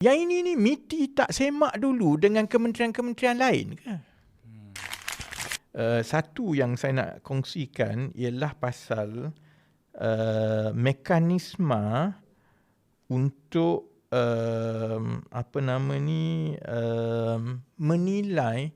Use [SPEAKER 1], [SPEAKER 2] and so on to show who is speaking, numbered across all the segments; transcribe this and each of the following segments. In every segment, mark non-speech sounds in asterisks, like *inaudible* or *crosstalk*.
[SPEAKER 1] Yang ini ni MITI tak semak dulu dengan kementerian-kementerian lain ke? Uh, satu yang saya nak kongsikan ialah pasal uh, mekanisme untuk um, apa nama ni um, menilai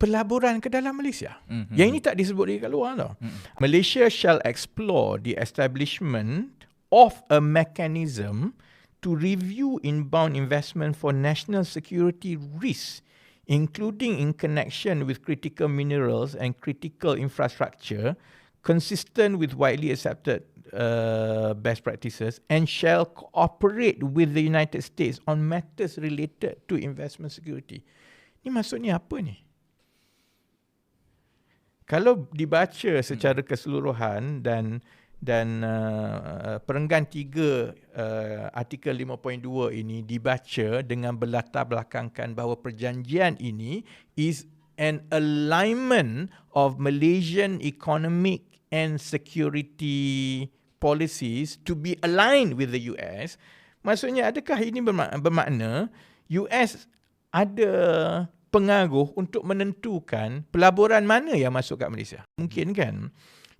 [SPEAKER 1] pelaburan ke dalam Malaysia. Mm-hmm. Yang ini tak disebut di kat luar tau. Mm-hmm. Malaysia shall explore the establishment of a mechanism to review inbound investment for national security risks including in connection with critical minerals and critical infrastructure consistent with widely accepted uh, best practices and shall cooperate with the United States on matters related to investment security. Ini maksudnya apa ni? Kalau dibaca secara keseluruhan dan dan uh, perenggan tiga uh, artikel 5.2 ini dibaca dengan berlatar belakangkan bahawa perjanjian ini is an alignment of Malaysian economic and security policies to be aligned with the US. Maksudnya adakah ini bermak- bermakna US ada pengaruh untuk menentukan pelaburan mana yang masuk kat Malaysia? Mungkin kan?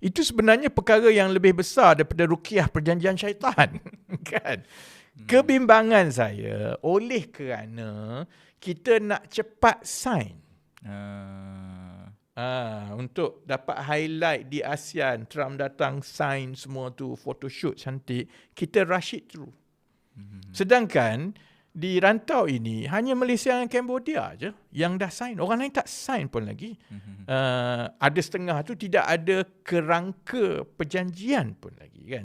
[SPEAKER 1] Itu sebenarnya perkara yang lebih besar daripada rukiah perjanjian syaitan. *laughs* kan? Hmm. Kebimbangan saya oleh kerana kita nak cepat sign. Uh. Ah, untuk dapat highlight di ASEAN, Trump datang sign semua tu, photoshoot cantik, kita rush it through. Hmm. Sedangkan di rantau ini hanya Malaysia dan Cambodia aja yang dah sign. Orang lain tak sign pun lagi. Uh, ada setengah tu tidak ada kerangka perjanjian pun lagi kan.